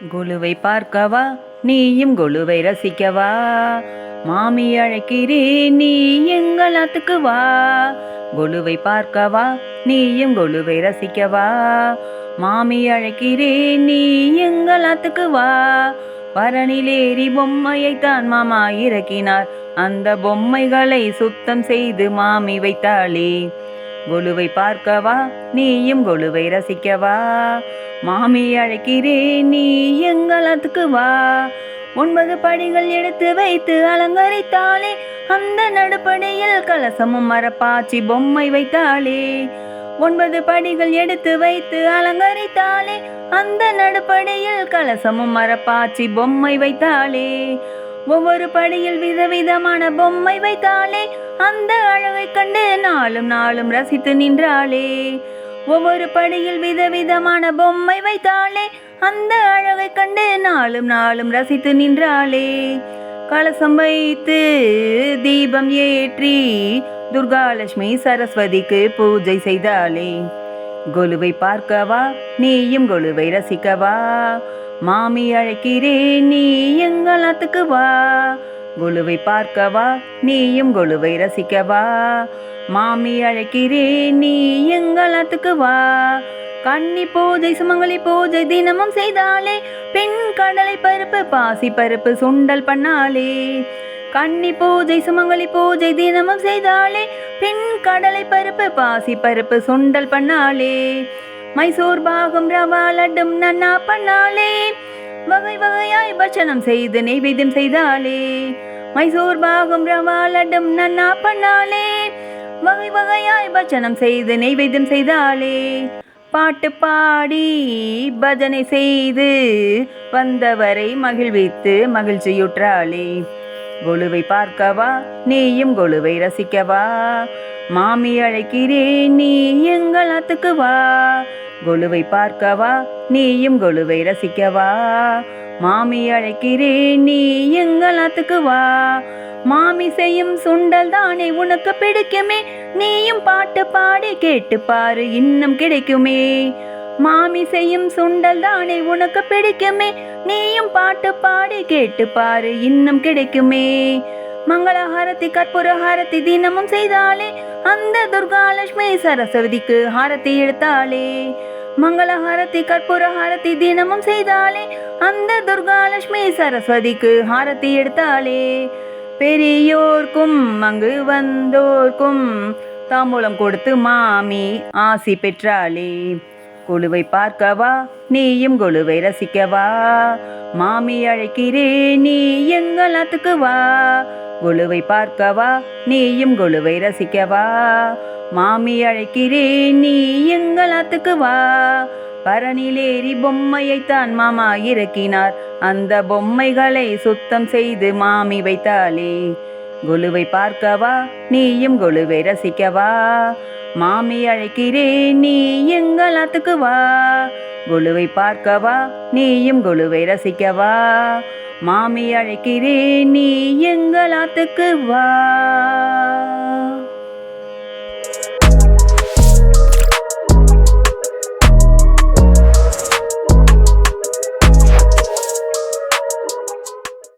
குழுவை பார்க்கவா நீயும் குழுவை ரசிக்கவா? மாமி அழைக்கிறேன் நீ எங்கள் அத்துக்கு வா. குழுவை பார்க்கவா நீயும் குழுவை ரசிக்கவா? மாமி அழைக்கிறேன் நீ எங்கள் அத்துக்கு வா. பரணிலேறி பொம்மையைத்தான் மாமா இறக்கினார். அந்த பொம்மைகளை சுத்தம் செய்து மாமி வைத்தாளே. கொலுவை பார்க்கவா நீயும் கொலுவை ரசிக்கவா? மாமி அழைக்கிறேன் நீ எங்களத்துக்கு வா. ஒன்பது படிகள் எடுத்து வைத்து அலங்கரித்தாளே அந்த நடுப்படையில் கலசமும் மரப்பாச்சி பொம்மை வைத்தாளே. ஒன்பது படிகள் எடுத்து வைத்து அலங்கரித்தாளே அந்த நடுப்படியில் கலசமும் மரப்பாச்சி பொம்மை வைத்தாளே. ஒவ்வொரு படியில் விதவிதமான பொம்மை வைத்தாளே அந்த அழகை கண்டு நாளும் நாளும் ரசித்து நின்றாளே. ஒவ்வொரு படியில் விதவிதமான பொம்மை வைத்தாளே அந்த அழகை கண்டு நாளும் நாளும் ரசித்து நின்றாளே. கலசம் வைத்து தீபம் ஏற்றி துர்காலட்சுமி சரஸ்வதிக்கு பூஜை செய்தாளே. கொலுவை பார்க்கவா நீயும் கொலுவை ரசிக்கவா? மாமி அழைக்கிறேன் நீ எங்களத்துக்கு வா. கொலுவை பார்க்கவா நீயும் கொலுவை ரசிக்கவா. மாமி அழைக்கிறேன் நீ எங்களத்துக்கு வா. கன்னி பூஜை சுமங்கலி பூஜை தினமும் செய்தாலே பெண் கடலை பருப்பு பாசி பருப்பு சுண்டல் பண்ணாலே. கன்னி பூஜை சுமங்கலி பூஜை தினமும் செய்தாலே பெண் கடலை பருப்பு பாசி பருப்பு சுண்டல் பண்ணாலே. மைசூர் பாகம் ரவா லட்டும் நன்னா பண்ணாலே வகை வகையாய் பட்சணம் செய்து நெய்வேத்தியம் செய்தாலே மைசூர் பாகம் ரவா லட்டும் நன்னா பண்ணாலே வகை வகையாய் பட்சணம் செய்து நெய்வேத்தியம் செய்தாலே பாட்டு பாடி பஜனை செய்து வந்தவரை மகிழ்வித்து மகிழ்ச்சியுற்றாளே. கொலுவை பார்க்கவா நீயும் கொலுவை ரசிக்கவா. மாமி அழைக்கிறேன் நீ எங்கள் ஆத்துக்கு வா. கொலுவை பார்க்கவா நீயும் கொலுவை ரசிக்கவா. மாமி அழைக்கிறேன் நீ எங்கள் ஆத்துக்கு வா. மாமி செய்யும் சுண்டல் தானே உனக்கு பிடிக்குமே? நீயும் பாட்டு பாடி கேட்டு பாரு இன்னும் கிடைக்குமே. மாமி செய்யும் சுண்டல் தானே உனக்கு பிடிக்குமே? நீயும் பாட்டு பாடி கேட்டு பாரு இன்னும் கிடைக்குமே. மங்களஹாரதி கற்பூர ஹாரதி தினமும் செய்தாலே அந்த துர்காலட்சுமி சரஸ்வதிக்கு ஹாரதி எடுத்தாளே. மங்களஹாரதி கற்பூர ஹாரதி தினமும் செய்தாலே அந்த துர்காலட்சுமி சரஸ்வதிக்கு ஹாரதி எடுத்தாளே. பெரியோர்க்கும் அங்கு வந்தோர்க்கும் தாம்பூலம் கொடுத்து மாமி ஆசி பெற்றாளே. குழுவை பார்க்கவா நீயும் குழுவை ரசிக்கவா. மாமி அழைக்கிறேன் நீ எங்கள் அத்துக்கு வா. குழுவை பார்க்கவா நீயும் குழுவை ரசிக்கவா? மாமி அழைக்கிறேன் நீ எங்கள் ஆத்துக்கு வா. பரணிலேறி பொம்மையைத்தான் மாமா இறக்கினார். அந்த பொம்மைகளை சுத்தம் செய்து மாமி வைத்தாளே. குழுவை பார்க்கவா நீயும் குழுவை ரசிக்கவா? மாமி அழைக்கிறேன் நீ எங்கள் ஆத்துக்கு வா. குழுவை பார்க்கவா நீயும் குழுவை ரசிக்கவா? மாமி அழைக்கிறேன் நீ எங்கள் ஆத்துக்கு வா